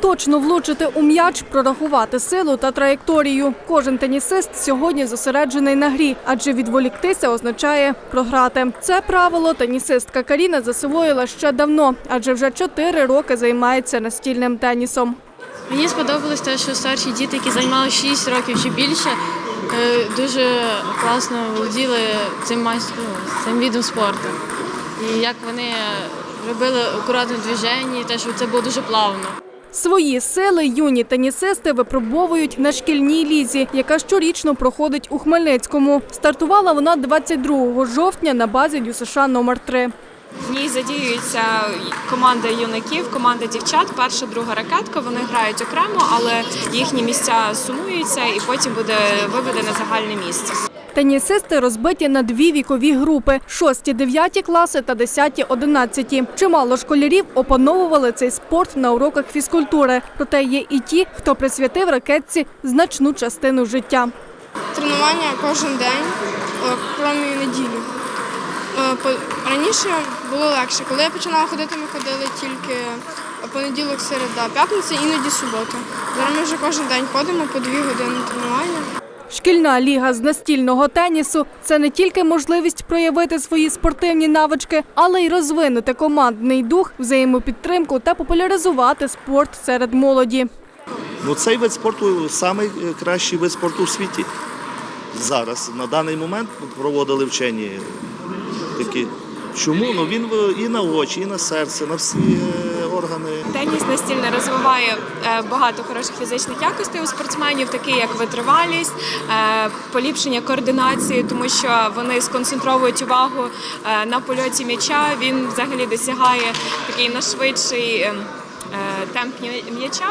Точно влучити у м'яч, прорахувати силу та траєкторію. Кожен тенісист сьогодні зосереджений на грі, адже відволіктися означає програти. Це правило тенісистка Каріна засвоїла ще давно, адже вже чотири роки займається настільним тенісом. Мені сподобалось те, що старші діти, які займалися 6 років чи більше, е, дуже класно володіли цим майс- ну, цим відом спорту. І як вони робили акуратне движення, те, що це було дуже плавно. Свої сили юні тенісисти випробовують на шкільній лізі, яка щорічно проходить у Хмельницькому. Стартувала вона 22 жовтня на базі ДЮСШ номер 3 В ній задіюється команда юнаків, команда дівчат. Перша, друга ракетка. Вони грають окремо, але їхні місця сумуються і потім буде виведене загальне місце. Тенісисти розбиті на дві вікові групи: 6-9 класи та 10-11. Чимало школярів опановували цей спорт на уроках фізкультури. Проте є і ті, хто присвятив ракетці значну частину життя. Тренування кожен день, е, крім неділі. Е, Раніше було легше. Коли я починала ходити, ми ходили тільки понеділок, середа, п'ятниця, іноді субота. Зараз ми вже кожен день ходимо по дві години тренування. Шкільна ліга з настільного тенісу це не тільки можливість проявити свої спортивні навички, але й розвинути командний дух, взаємопідтримку та популяризувати спорт серед молоді. Ну, цей вид спорту найкращий вид спорту в світі. Зараз, на даний момент проводили вчені такі. Чому? Ну він і на очі, і на серце, на всі е, органи. Теніс настільно розвиває е, багато хороших фізичних якостей у спортсменів, такі як витривалість, е, поліпшення координації, тому що вони сконцентровують увагу е, на польоті м'яча. Він взагалі досягає такий найшвидший. е, Темп м'яча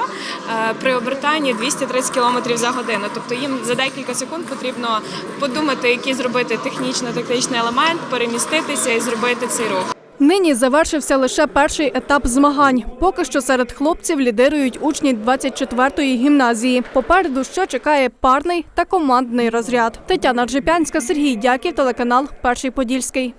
при обертанні 230 км за годину. Тобто їм за декілька секунд потрібно подумати, який зробити технічно-тактичний елемент, переміститися і зробити цей рух. Нині завершився лише перший етап змагань. Поки що серед хлопців лідирують учні 24-ї гімназії. Попереду ще чекає парний та командний розряд. Тетяна Джипянська, Сергій Дяків, телеканал Перший Подільський.